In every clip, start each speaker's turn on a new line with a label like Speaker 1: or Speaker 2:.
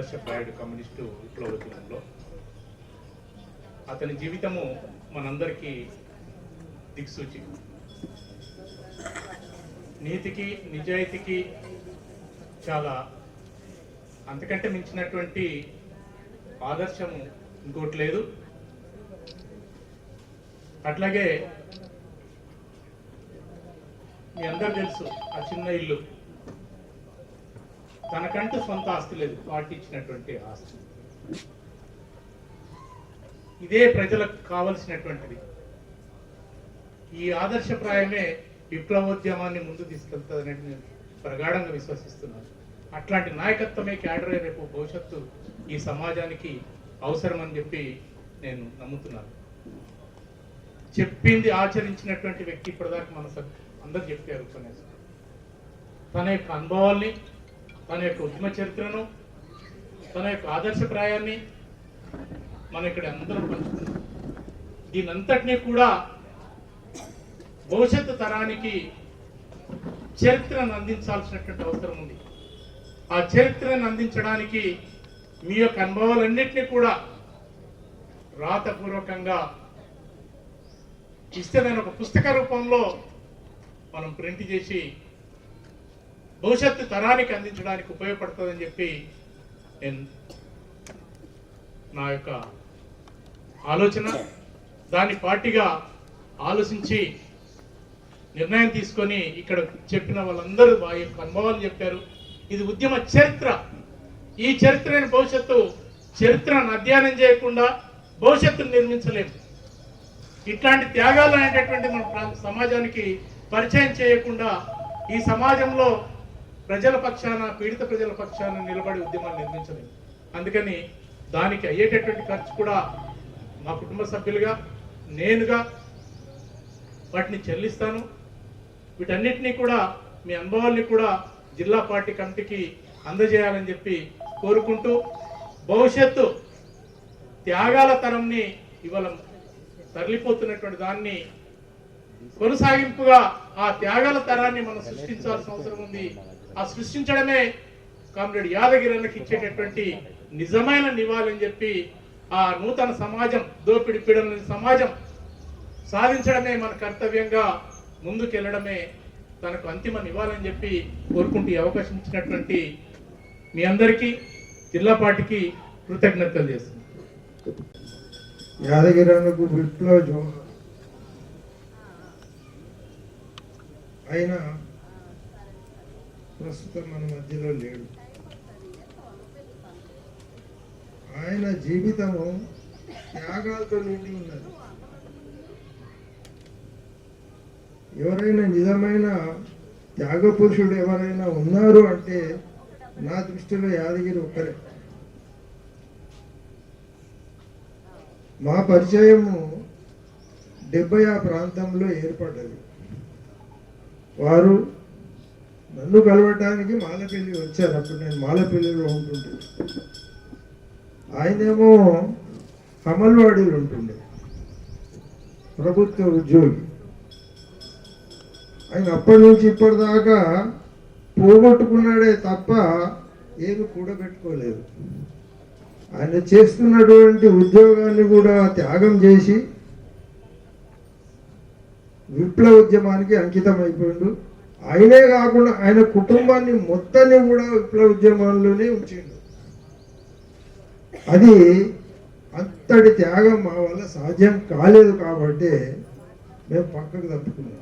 Speaker 1: ఆదర్శప్రాయుడు communist విప్లవోద్యమంలో అతని జీవితము మనందరికీ దిక్సూచి. నీతికి నిజాయితీకి చాలా అంతకంటే మించినటువంటి ఆదర్శము ఇంకోటి లేదు. అట్లాగే మీ అందరు తెలుసు ఆ చిన్న ఇల్లు. తనకంటూ సొంత ఆస్తి లేదు పార్టీ ఇచ్చినటువంటి ఆస్తి. ఇదే ప్రజలకు కావలసినటువంటిది. ఈ ఆదర్శప్రాయమే విప్లవోద్యమాన్ని ముందు తీసుకెళ్తుందని నేను ప్రగాఢంగా విశ్వసిస్తున్నాను. అట్లాంటి నాయకత్వమే క్యాడర్ రేపు భవిష్యత్తు ఈ సమాజానికి అవసరమని చెప్పి నేను నమ్ముతున్నాను. చెప్పింది ఆచరించినటువంటి వ్యక్తి ఇప్పటిదాకా మన అందరు చెప్పారు ఉపన్యాసం తన యొక్క అనుభవాల్ని తన యొక్క ఉద్యమ చరిత్రను తన యొక్క ఆదర్శప్రాయాన్ని మనం ఇక్కడ అందరం పంచుకున్నాం దీనంతటినీ కూడా భవిష్యత్తు తరానికి చరిత్రను అందించాల్సినటువంటి అవసరం ఉంది. ఆ చరిత్రను అందించడానికి మీ యొక్క అనుభవాలన్నింటినీ కూడా రాతపూర్వకంగా ఇస్తే దాని ఒక పుస్తక రూపంలో మనం ప్రింట్ చేసి భవిష్యత్తు తరానికి అందించడానికి ఉపయోగపడుతుందని చెప్పి నేను నా యొక్క ఆలోచన దాని పార్టీగా ఆలోచించి నిర్ణయం తీసుకొని ఇక్కడ చెప్పిన వాళ్ళందరూ వారి యొక్క అనుభవాలు చెప్పారు. ఇది ఉద్యమ చరిత్ర. ఈ చరిత్రని భవిష్యత్తు చరిత్రను అధ్యయనం చేయకుండా భవిష్యత్తును నిర్మించలేము. ఇట్లాంటి త్యాగాలు అనేటటువంటి మన సమాజానికి పరిచయం చేయకుండా ఈ సమాజంలో ప్రజల పక్షాన పీడిత ప్రజల పక్షాన నిలబడి ఉద్యమాలు నిర్మించలేదు. అందుకని దానికి అయ్యేటటువంటి ఖర్చు కూడా మా కుటుంబ సభ్యులుగా నేనుగా వాటిని చెల్లిస్తాను. వీటన్నిటినీ కూడా మీ అనుభవాల్ని కూడా జిల్లా పార్టీ కమిటీకి అందజేయాలని చెప్పి కోరుకుంటూ భవిష్యత్తు త్యాగాల తరంని ఇవాళ తరలిపోతున్నటువంటి దాన్ని కొనసాగింపుగా ఆ త్యాగాల తరాన్ని మనం సృష్టించాల్సిన అవసరం ఉంది. ఆ సృష్టించడమే కామ్రేడ్ యాదగిరి అన్నకి ఇచ్చేటటువంటి నిజమైన నివాళని చెప్పి ఆ నూతన సమాజం దోపిడి పీడన సమాజం సాధించడమే మన కర్తవ్యంగా ముందుకెళ్ళడమే తనకు అంతిమ నివాళని చెప్పి కోరుకుంటూ అవకాశం ఇచ్చినటువంటి మీ అందరికీ జిల్లా పార్టీకి కృతజ్ఞతలు చేస్తున్నాను
Speaker 2: యాదగిరాలకు విప్లవ జోహర్ ఆయన ప్రస్తుతం మన మధ్యలో లేడు. ఆయన జీవితము త్యాగాలతో నిండి ఉన్నది. ఎవరైనా నిజమైన త్యాగ పురుషుడు ఎవరైనా ఉన్నారు అంటే నా దృష్టిలో యాదగిరి ఒక్కరే మా పరిచయము డెబ్బై ఆ ప్రాంతంలో ఏర్పడ్డది. వారు నన్ను కలవటానికి మాలపల్లి వచ్చారు. అప్పుడు నేను మాలపల్లిలో ఉంటుండే. ఆయనేమో కమల్వాడీలు ఉంటుండే. ప్రభుత్వ ఉద్యోగి. ఆయన అప్పటి నుంచి ఇప్పటిదాకా పోగొట్టుకున్నాడే తప్ప ఏమి కూడబెట్టుకోలేదు. ఆయన చేస్తున్నటువంటి ఉద్యోగాన్ని కూడా త్యాగం చేసి విప్లవ ఉద్యమానికి అంకితం అయిపోయిండు ఆయనే కాకుండా ఆయన కుటుంబాన్ని మొత్తాన్ని కూడా విప్లవ ఉద్యమంలోనే ఉంచిండు అది అంతటి త్యాగం మా వల్ల సాధ్యం కాలేదు కాబట్టి మేము పక్కకు తప్పుకున్నాం.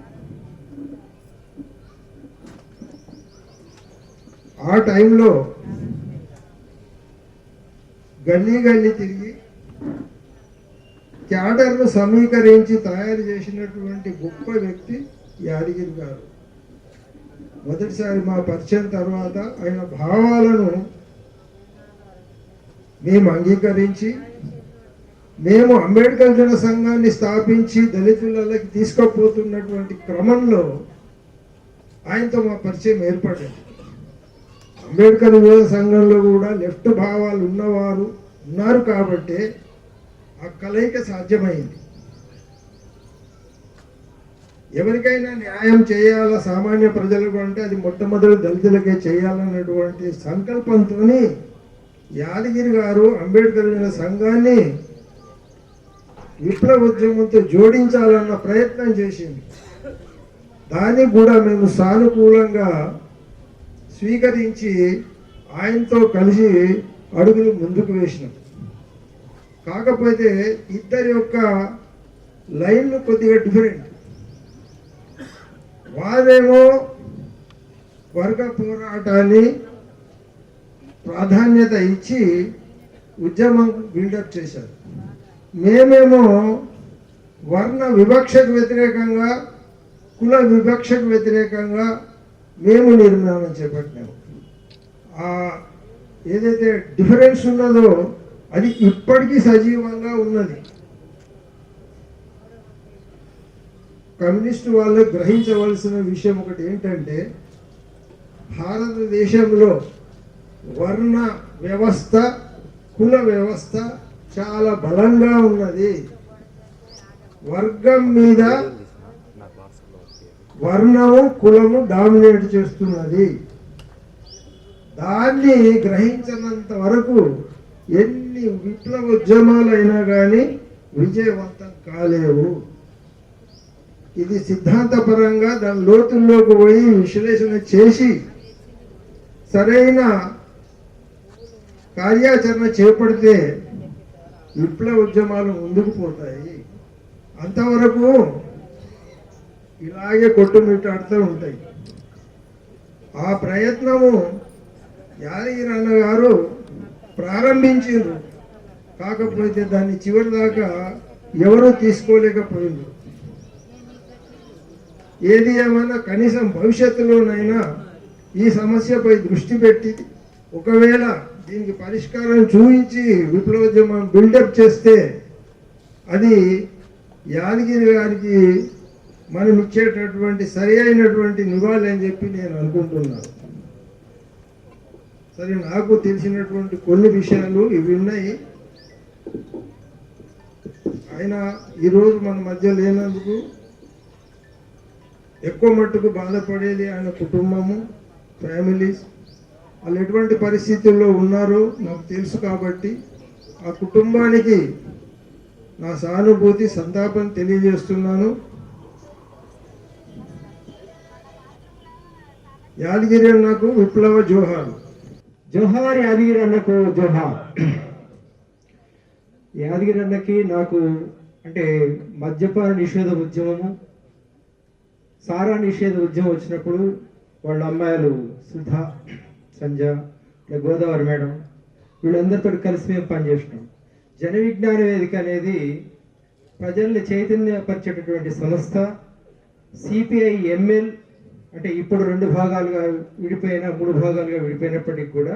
Speaker 2: ఆ టైంలో గల్లీ గల్లీ తిరిగి క్యాడర్ను సమీకరించి తయారు చేసినటువంటి గొప్ప వ్యక్తి యాదగిరి గారు. మొదటిసారి మా పరిచయం తర్వాత ఆయన భావాలను మేము అంగీకరించి మేము అంబేద్కర్ జన సంఘాన్ని స్థాపించి దళితులకి తీసుకుపోతున్నటువంటి క్రమంలో ఆయనతో మా పరిచయం ఏర్పడింది. అంబేద్కర్ యువత సంఘంలో కూడా లెఫ్ట్ భావాలు ఉన్నవారు ఉన్నారు కాబట్టి ఆ కలయిక సాధ్యమైంది. ఎవరికైనా న్యాయం చేయాలా సామాన్య ప్రజలకు అంటే అది మొట్టమొదటి దళితులకే చేయాలన్నటువంటి సంకల్పంతో యాదగిరి గారు అంబేద్కర్ సంఘాన్ని విప్లవ ఉద్యమంతో జోడించాలన్న ప్రయత్నం చేసింది. దానికి కూడా మేము సానుకూలంగా స్వీకరించి ఆయనతో కలిసి అడుగులు ముందుకు వేసినాం. కాకపోతే ఇద్దరి యొక్క లైన్లు కొద్దిగా డిఫరెంట్ వారేమో వర్గ పోరాటాన్ని ప్రాధాన్యత ఇచ్చి ఉద్యమం బిల్డప్ చేశారు. మేమేమో వర్ణ వివక్షకు వ్యతిరేకంగా కుల వివక్షకు వ్యతిరేకంగా మేము నిర్మాణం చేపట్టినాము ఆ ఏదైతే డిఫరెన్స్ ఉన్నదో అది ఇప్పటికీ సజీవంగా ఉన్నది. కమ్యూనిస్టు వాళ్ళు గ్రహించవలసిన విషయం ఒకటి ఏంటంటే భారతదేశంలో వర్ణ వ్యవస్థ కుల వ్యవస్థ చాలా బలంగా ఉన్నది. వర్గం మీద వర్ణము కులము డామినేట్ చేస్తున్నది. దాన్ని గ్రహించినంత వరకు ఎన్ని విప్లవ ఉద్యమాలైనా కానీ విజయవంతం కాలేవు. ఇది సిద్ధాంతపరంగా దాని లోతుల్లోకి పోయి విశ్లేషణ చేసి సరైన కార్యాచరణ చేపడితే విప్లవ ఉద్యమాలు ముందుకు పోతాయి. అంతవరకు ఇలాగే కొట్టుమిట్టాడుతూ ఉంటాయి. ఆ ప్రయత్నము యాదగిరి అన్న గారు ప్రారంభించారు కాకపోతే దాన్ని చివరి దాకా ఎవరూ తీసుకోలేకపోయింది ఏది ఏమైనా కనీసం భవిష్యత్తులోనైనా ఈ సమస్యపై దృష్టి పెట్టి ఒకవేళ దీనికి పరిష్కారం చూపించి విప్లవోద్యమం బిల్డప్ చేస్తే అది యాదగిరి గారికి మనం ఇచ్చేటటువంటి సరి అయినటువంటి నివాళి అని చెప్పి నేను అనుకుంటున్నాను. సరే నాకు తెలిసినటువంటి కొన్ని విషయాలు ఇవి ఉన్నాయి. ఆయన ఈరోజు మన మధ్య లేనందుకు ఎక్కువ మట్టుకు బాధపడేది ఆయన కుటుంబము ఫ్యామిలీస్. వాళ్ళు ఎటువంటి పరిస్థితుల్లో ఉన్నారో నాకు తెలుసు కాబట్టి ఆ కుటుంబానికి నా సానుభూతి సంతాపం తెలియజేస్తున్నాను. యాదగిరి అన్నకు విప్లవ జోహార్.
Speaker 3: జోహార్ యాదగిరి అన్నకు జోహార్. యాదగిరి అన్నకి నాకు అంటే మద్యపాన నిషేధ ఉద్యమము సారా నిషేధ ఉద్యమం వచ్చినప్పుడు వాళ్ళ అమ్మాయిలు సుధా సంజ గోదావరి మేడం వీళ్ళందరితో కలిసి మేము పనిచేసినాం. జన విజ్ఞాన వేదిక అనేది ప్రజల్ని చైతన్యపరిచేటటువంటి సంస్థ సిపిఐ ఎంఎల్ అంటే ఇప్పుడు రెండు భాగాలుగా విడిపోయిన మూడు భాగాలుగా విడిపోయినప్పటికీ కూడా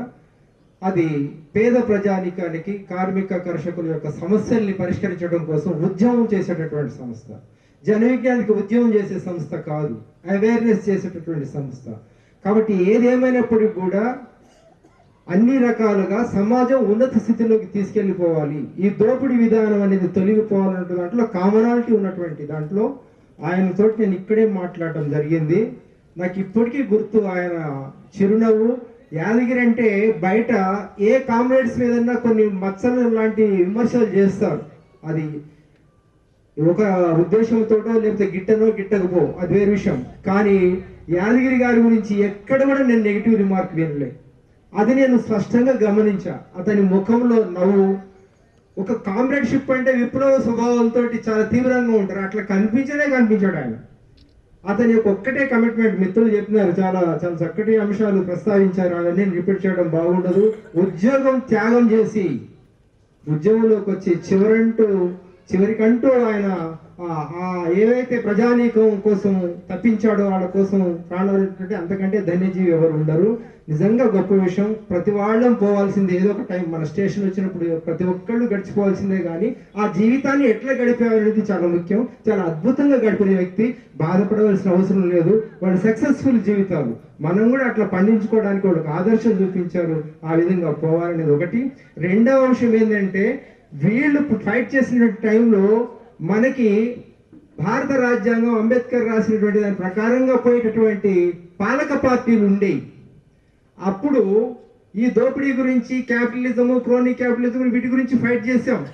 Speaker 3: అది పేద ప్రజానికానికి కార్మిక కర్షకుల యొక్క సమస్యల్ని పరిష్కరించడం కోసం ఉద్యమం చేసేటటువంటి సంస్థ. జనవిజ్ఞానికి ఉద్యమం చేసే సంస్థ కాదు. అవేర్నెస్ చేసేటటువంటి సంస్థ. కాబట్టి ఏదేమైనప్పటికీ కూడా అన్ని రకాలుగా సమాజం ఉన్నత స్థితిలోకి తీసుకెళ్ళిపోవాలి. ఈ దోపిడీ విధానం అనేది తొలగిపోవాలన్న దాంట్లో కామనాలిటీ ఉన్నటువంటి దాంట్లో ఆయనతో నేను ఇక్కడే మాట్లాడటం జరిగింది. నాకు ఇప్పటికీ గుర్తు ఆయన చిరునవ్వు. యాదగిరి అంటే బయట ఏ కామ్రేడ్స్ మీదన్నా కొన్ని మచ్చలు లాంటి విమర్శలు చేస్తారు. అది ఒక ఉద్దేశంతోటో లేకపోతే గిట్టనో గిట్టకపో అది వేరే విషయం. కానీ యాదగిరి గారి గురించి ఎక్కడ కూడా నేను నెగిటివ్ రిమార్క్ వినలే. అది నేను స్పష్టంగా గమనించా. అతని ముఖంలో నవ్వు ఒక కామ్రేడ్షిప్ అంటే విప్లవ స్వభావంతో చాలా తీవ్రంగా ఉంటారు. అట్లా కనిపించనే కనిపించాడు ఆయన. అతని యొక్క ఒక్కటే కమిట్మెంట్ మిత్రులు చెప్పినారు చాలా చాలా చక్కటి అంశాలు ప్రస్తావించారు. అవన్నీ రిపీట్ చేయడం బాగుండదు. ఉద్యోగం త్యాగం చేసి ఉద్యోగంలోకి వచ్చి చివరంటూ చివరికంటూ ఆయన ఆ- ఏవైతే ప్రజానీకం కోసం తప్పించాడో వాళ్ళ కోసం ప్రాణాలు అంతకంటే ధన్యజీవి ఎవరు ఉండరు. నిజంగా గొప్ప విషయం. ప్రతి వాళ్ళం పోవాల్సిందే. ఏదో ఒక టైం మన స్టేషన్ వచ్చినప్పుడు ప్రతి ఒక్కళ్ళు గడిచిపోవాల్సిందే కానీ ఆ జీవితాన్ని ఎట్లా గడిపారు చాలా ముఖ్యం. చాలా అద్భుతంగా గడిపిన వ్యక్తి. బాధపడవలసిన అవసరం లేదు. వాళ్ళ సక్సెస్ఫుల్ జీవితాలు. మనం కూడా అట్లా పండించుకోవడానికి వాళ్ళకి ఆదర్శం చూపించారు. ఆ విధంగా పోవాలనేది ఒకటి. రెండవ అంశం ఏంటంటే వీళ్ళు ఫైట్ చేసిన టైంలో మనకి భారత రాజ్యాంగం అంబేద్కర్ రాసినటువంటి దాని ప్రకారంగా పోయేటటువంటి పాలక పార్టీలు ఉండేవి. అప్పుడు ఈ దోపిడీ గురించి క్యాపిటలిజము క్రోనీ క్యాపిటలిజం వీటి గురించి ఫైట్ చేసాం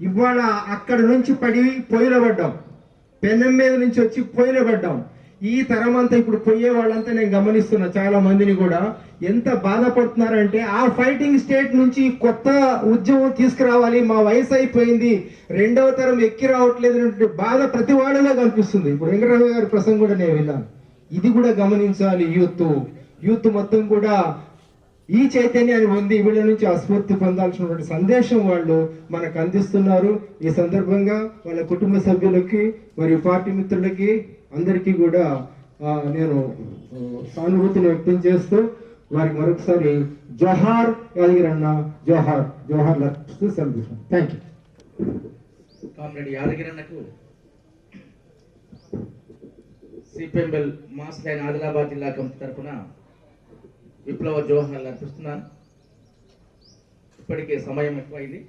Speaker 3: ఇవాళ అక్కడ నుంచి పడి పొయ్యిలో పడ్డాం పెనం మీద నుంచి వచ్చి పొయ్యిలో పడ్డాం ఈ తరం అంతా ఇప్పుడు పోయే వాళ్ళంతా నేను గమనిస్తున్నా చాలా మందిని కూడా. ఎంత బాధపడుతున్నారంటే ఆ ఫైటింగ్ స్టేట్ నుంచి కొత్త ఉద్యమం తీసుకురావాలి మా వయసు అయిపోయింది రెండవ తరం ఎక్కి రావట్లేదు అనేటువంటి బాధ ప్రతి వాళ్ళలో కనిపిస్తుంది. ఇప్పుడు వెంకటరామ గారి ప్రసంగం కూడా నేను విన్నాను. ఇది కూడా గమనించాలి యూత్. యూత్ మొత్తం కూడా ఈ చైతన్యాన్ని పొంది వీళ్ళ నుంచి అస్ఫూర్తి పొందాల్సినటువంటి సందేశం వాళ్ళు మనకు అందిస్తున్నారు. ఈ సందర్భంగా వాళ్ళ కుటుంబ సభ్యులకి మరియు పార్టీ మిత్రులకి అందరికీ కూడా నేను సానుభూతిని వ్యక్తం చేస్తూ వారికి మరొకసారి జోహార్ యాదగిరన్న జోహార్ జోహార్ లర్పిస్తూ సెలబ్రేషన్ థ్యాంక్ యూ
Speaker 4: కామ్రేడ్ యాదగిరన్నకు సిపిఎంఎల్ మాస్ లైన్ ఆదిలాబాద్ జిల్లా కమిటీ తరఫున విప్లవ జోహార్లు అర్పిస్తున్నాను. ఇప్పటికే సమయం ఎక్కువైంది.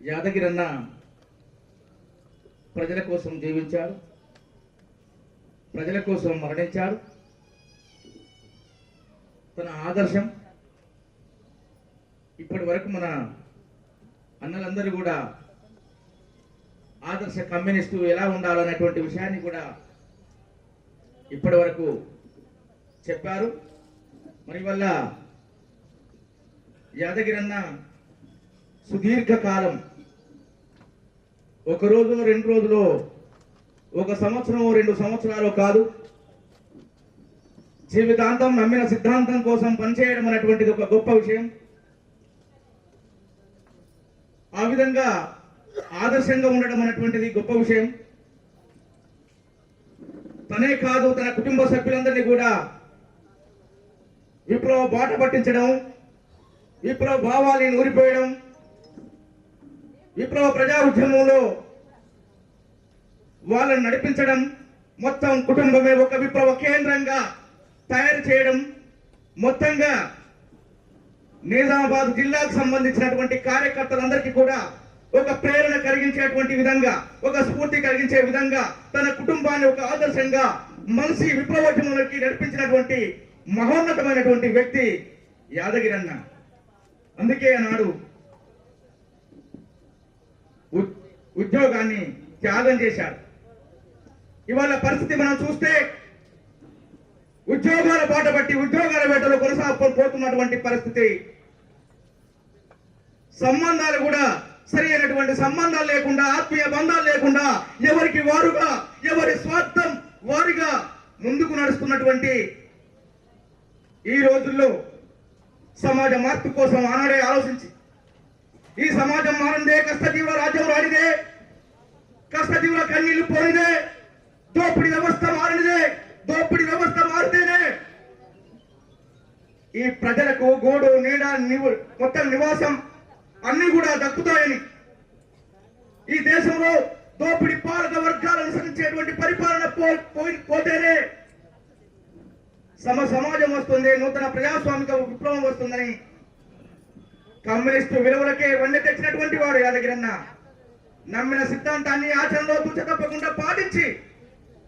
Speaker 4: యాదగిరన్న ప్రజల కోసం జీవించారు ప్రజల కోసం మరణించారు తన ఆదర్శం ఇప్పటి వరకు మన అన్నలందరూ కూడా ఆదర్శ కమ్యూనిస్టు ఎలా ఉండాలనేటువంటి విషయాన్ని కూడా ఇప్పటి వరకు చెప్పారు. మరి వల్ల యాదగిరన్న సుదీర్ఘకాలం ఒక రోజు రెండు రోజులు ఒక సంవత్సరం రెండు సంవత్సరాలు కాదు. జీవితాంతం నమ్మిన సిద్ధాంతం కోసం పనిచేయడం అనేటువంటిది ఒక గొప్ప విషయం. ఆ విధంగా ఆదర్శంగా ఉండడం అనేటువంటిది గొప్ప విషయం. తనే కాదు తన కుటుంబ సభ్యులందరినీ కూడా విప్లవ బాట పట్టించడం విప్లవ భావాన్ని నూరిపోయడం విప్లవ ప్రజా ఉద్యమంలో వాళ్ళని నడిపించడం మొత్తం కుటుంబమే ఒక విప్లవ కేంద్రంగా తయారు చేయడం మొత్తంగా నిజామాబాద్ జిల్లాకు సంబంధించినటువంటి కార్యకర్తలందరికీ కూడా ఒక ప్రేరణ కలిగించేటువంటి విధంగా ఒక స్ఫూర్తి కలిగించే విధంగా తన కుటుంబాన్ని ఒక ఆదర్శంగా మనిషి విప్లవోద్యమంలోకి నడిపించినటువంటి మహోన్నతమైనటువంటి వ్యక్తి యాదగిరన్న అందుకే ఆనాడు ఉద్యోగాన్ని త్యాగం చేశారు. ఇవాళ పరిస్థితి మనం చూస్తే ఉద్యోగాల పాట బట్టి ఉద్యోగాల వేటలో కొనసాగిపోతున్నటువంటి పరిస్థితి. సంబంధాలు కూడా సరి అయినటువంటి సంబంధాలు లేకుండా ఆత్మీయ బంధాలు లేకుండా ఎవరికి వారుగా ఎవరి స్వార్థం వారిగా ముందుకు నడుస్తున్నటువంటి ఈ రోజుల్లో సమాజ మార్పు కోసం ఆనాడే ఆలోచించి ఈ సమాజం మారిందే కష్టజీవుల రాజ్యం రానిదే కష్టజీవుల కన్నీళ్ళు పోనిదే దోపిడి వ్యవస్థ మారినదే దోపిడి వ్యవస్థ మారితేనే ఈ ప్రజలకు గోడు నీడ మొత్తం నివాసం అన్ని కూడా దక్కుతాయని ఈ దేశంలో దోపిడి పాలక వర్గాలు అనుసరించేటువంటి పరిపాలన పోయి- పోతేనే సమ సమాజం వస్తుంది నూతన ప్రజాస్వామిక విప్లవం వస్తుందని కమ్యూనిస్టు విలువలకే వన్నె తెచ్చినటువంటి వాడు యాదగిరన్న. నమ్మిన సిద్ధాంతాన్ని ఆచరణలో తుచ తప్పకుండా పాటించి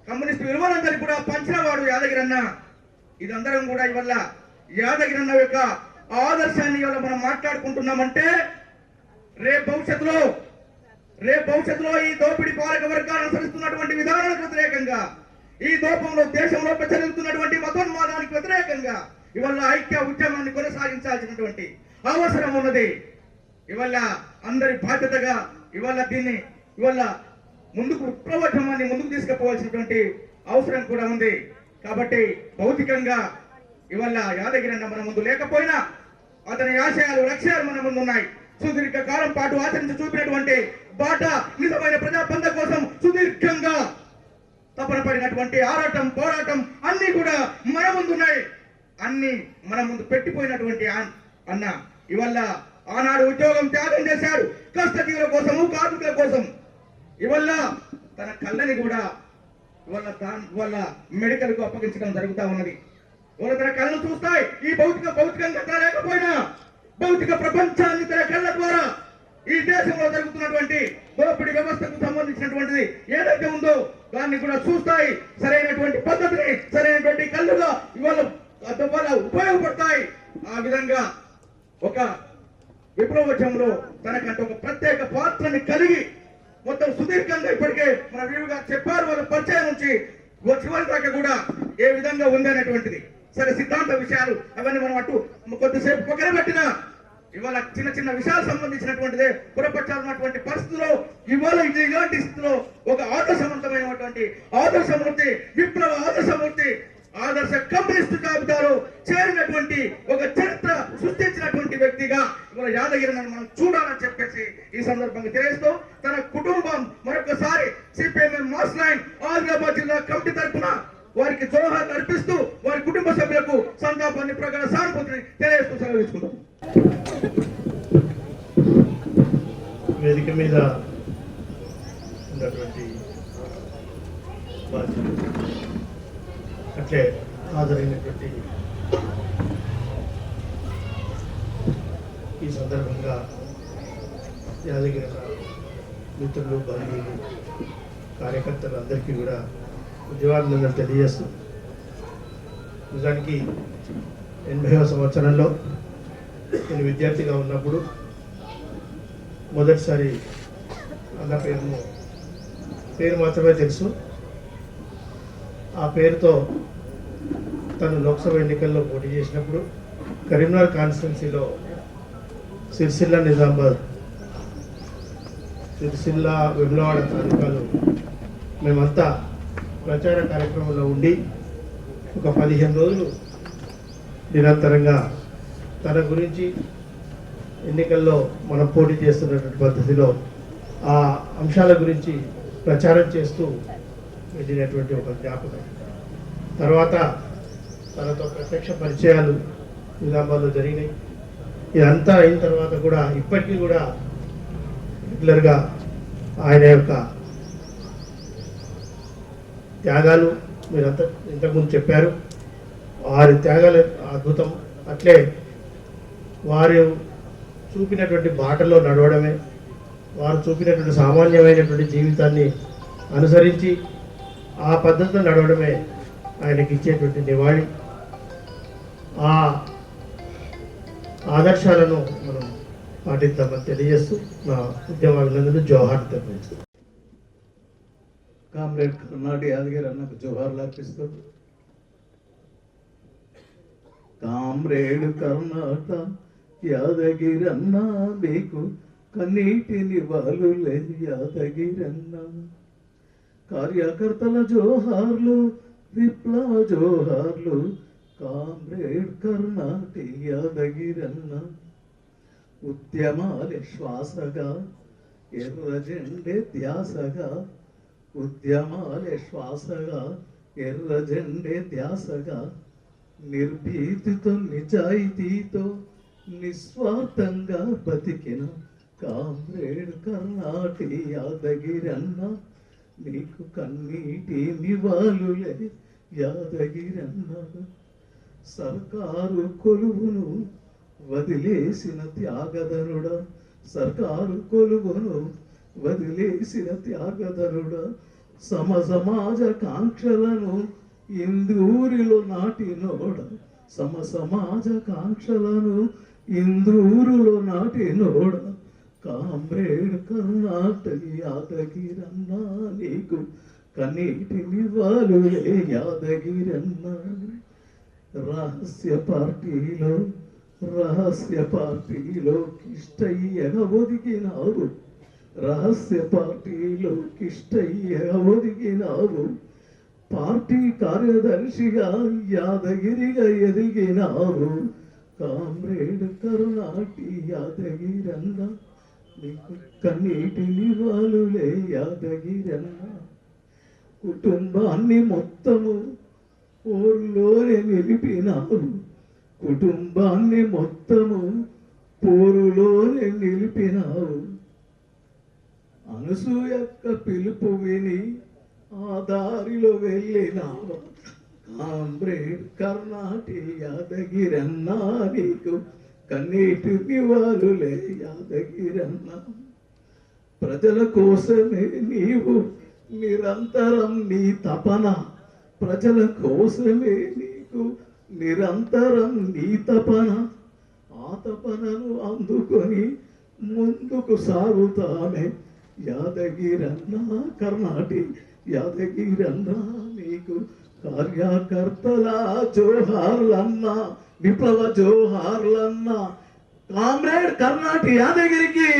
Speaker 4: కమ్యూనిస్టు విలువలందరి కూడా పంచిన వాడు యాదగిరన్న. ఇదందరం కూడా ఇవల్ల యాదగిరన్న యొక్క ఆదర్శాన్ని ఇవాళ మనం మాట్లాడుకుంటున్నామంటే రేపు భవిష్యత్తులో రేపు భవిష్యత్తులో ఈ దోపిడీ పాలక వర్గాలు అనుసరిస్తున్నటువంటి విధానాలకు వ్యతిరేకంగా ఈ దోపంలో దేశంలో ప్రచరిస్తున్నటువంటి మతోన్మాదానికి వ్యతిరేకంగా ఇవాళ ఐక్య ఉద్యమాన్ని కొనసాగించాల్సినటువంటి అవసరం ఉన్నది. ఇవాళ అందరి బాధ్యతగా ఇవాళ దీన్ని ఇవాళ ముందుకు విప్లవోద్యమాన్ని ముందుకు తీసుకుపోవాల్సినటువంటి అవసరం కూడా ఉంది. కాబట్టి భౌతికంగా ఇవాళ యాదగిరి అన్న మన ముందు లేకపోయినా అతని ఆశయాలు లక్ష్యాలు మన ముందు ఉన్నాయి. సుదీర్ఘ కాలం పాటు ఆచరించి చూపినటువంటి బాట నిజమైన ప్రజాబంధ కోసం సుదీర్ఘంగా తపన పడినటువంటి ఆరాటం పోరాటం అన్ని కూడా మన ముందు ఉన్నాయి అన్ని మన ముందు పెట్టిపోయినటువంటి అన్న ఇవల్ల ఆనాడు ఉద్యోగం త్యాగం చేశాడు. కష్టజీవుల కోసము కార్మికుల కోసం. ఇవల్ల తన కళ్ళని కూడా ఇవల్ల దాని వల్ల మెడికల్కు అప్పగించడం జరుగుతూ ఉన్నది. ఇవాళ తన కళ్ళను చూస్తాయి. ఈ భౌతిక భౌతికంగా లేకపోయినా భౌతిక ప్రపంచాన్ని తన కళ్ళ ద్వారా ఈ దేశంలో జరుగుతున్నటువంటి దోపిడి వ్యవస్థకు సంబంధించినటువంటిది ఏదైతే ఉందో దాన్ని కూడా చూస్తాయి. సరైనటువంటి పద్ధతిని సరైనటువంటి కళ్ళుగా ఇవాళ ఉపయోగపడతాయి. ఆ విధంగా ఒక విప్లవోద్యమంలో తనకంటే ఒక ప్రత్యేక పాత్రని కలిగి మొత్తం సుదీర్ఘంగా ఇప్పటికే మన వీరు గారు చెప్పారు వాళ్ళ పరిచయం నుంచి చివరి దాకా కూడా ఏ విధంగా ఉంది అనేటువంటిది. సరే సిద్ధాంత విషయాలు అవన్నీ మనం అటు కొద్దిసేపు పక్కన పెట్టినా ఇవాళ చిన్న చిన్న విషయాలు సంబంధించినటువంటిదే పురపట్టాలన్నటువంటి పరిస్థితుల్లో ఇవాళ ఇది ఇలాంటి స్థితిలో ఒక ఆదర్శవంతమైనటువంటి ఆదర్శమూర్తి విప్లవ ఆదర్శమూర్తి ఆదర్శ కమ్యూనిస్ట్ జాబితాలో చేరినటువంటి ఒక చరిత్ర సృష్టించినటువంటి వ్యక్తిగా మన యాదగిరిని మనం చూడాలని చెప్పేసి ఈ సందర్భంగా తెలియజేస్తూ తన కుటుంబం మరొకసారి సిపిఎంఎం మాస్ లైన్ ఆదిలాబాద్ జిల్లా కమిటీ తరఫున వారికి జోహార్ అర్పిస్తూ వారి కుటుంబ సభ్యులకు సంతాపాన్ని ప్రకార సానుభూతిని తెలియజేస్తూ సెలవు
Speaker 5: వేదిక మీద ఉన్నటువంటి బాధ్యులు హాజరైనటువంటి ఈ సందర్భంగా యాదగిరి మిత్రులు బంధువులు కార్యకర్తలు అందరికీ కూడా ఉద్యోగాభినందనలు తెలియజేస్తూ నిజానికి ఎనభైవ సంవత్సరంలో నేను విద్యార్థిగా ఉన్నప్పుడు మొదటిసారి అన్న పేరును పేరు మాత్రమే తెలుసు. ఆ పేరుతో తను లోక్సభ ఎన్నికల్లో పోటీ చేసినప్పుడు కరీంనగర్ కాన్స్టిట్యున్సీలో సిరిసిల్ల నిజామాబాద్ సిరిసిల్ల వెమ్లవాడ తాలూకాలు మేమంతా ప్రచార కార్యక్రమంలో ఉండి ఒక పదిహేను రోజులు నిరంతరంగా తన గురించి ఎన్నికల్లో మనం పోటీ చేస్తున్నటువంటి పద్ధతిలో ఆ అంశాల గురించి ప్రచారం చేస్తూ వెళ్ళినటువంటి ఒక జ్ఞాపకం. తర్వాత తనతో ప్రత్యక్ష పరిచయాలు నిజామాబాద్లో జరిగినాయి. ఇదంతా అయిన తర్వాత కూడా ఇప్పటికీ కూడా రెగ్యులర్గా ఆయన యొక్క త్యాగాలు మీరంతా ఇంతకుముందు చెప్పారు. వారి త్యాగాలు అద్భుతం. అట్లే వారు చూపినటువంటి బాటలో నడవడమే వారు చూపినటువంటి సామాన్యమైనటువంటి జీవితాన్ని అనుసరించి ఆ పద్ధతిలో నడవడమే ఆయనకి ఇచ్చేటువంటి నివాళి ఆ ఆదర్శాలను మనం పాటిద్దామని తెలియజేస్తూ నా ఉద్యమాభినందనలు జోహార్ తెలియజేస్తూ
Speaker 6: కామ్రేడ్ కర్ణాటి యాదగిరి అన్నకు జోహార్లు అర్పిస్తూ. కామ్రేడ్ కర్ణాట యాదగిరి అన్న మీకు కన్నీటిని వాలులే యాదగిరి అన్న. కార్యకర్తల జోహార్లు విప్లవ జోహార్లు కామ్రేడ్ కర్ణాటి యాదగిరి అన్న ఉద్యమాల శ్వాసగా ఎర్ర జెండే ధ్యాసగా ఉద్యమాల శ్వాసగా ఎర్ర జెండే ధ్యాసగా నిర్భీతితో నిజాయితీతో నిస్వార్థంగా బతికిన కామ్రేడ్ కర్ణాటి యాదగిరన్న నీకు కన్నీటి నివాళులే యాదగిరన్న సర్కారు కొలువును వదిలేసిన త్యాగధనుడా. సర్కారు కొలువును వదిలేసిన త్యాగధనుడా. సమ సమాజ కాంక్షలను ఇందూరిలో నాటినోడ. సమ సమాజ కాంక్షలను ఇందూరులో నాటినోడ. కామ్రేడ్ కర్ణాటక యాదగిరన్నా నీకు కన్నీటి నివాళులే యాదగిరన్నా. రహస్య పార్టీలో రహస్య పార్టీలో కిష్టయ్య ఒదిగినారు రహస్య పార్టీలో కిష్టయ్య ఒదిగినారు పార్టీ కార్యదర్శిగా యాదగిరిగా ఎదిగినారు కామ్రేడ్ కరుణాటి యాదగిరన్న నీకు కన్నీటి నివాళులే యాదగిరన్న. కుటుంబాన్ని మొత్తము పోరులోనే నిలిపినావు కుటుంబాన్ని మొత్తము పోరులోనే నిలిపినావు అనసూయక్క పిలుపు విని ఆ దారిలో వెళ్ళినావు కామ్రేడ్ కర్ణాటి యాదగిరన్నా నీకు కన్నీటి నివాళులే యాదగిరన్నా. ప్రజల కోసమే నీవు నిరంతరం నీ తపన ప్రజల కోసమే నీకు నిరంతరం నీ తపన ఆ తపనను అందుకొని ముందుకు సాగుతామే. యాదగిరన్న కర్ణాటి యాదగిరన్న నీకు కార్యకర్తల జోహార్లన్న విప్లవ జోహార్లన్న కామ్రేడ్ కర్ణాటి యాదగిరికి.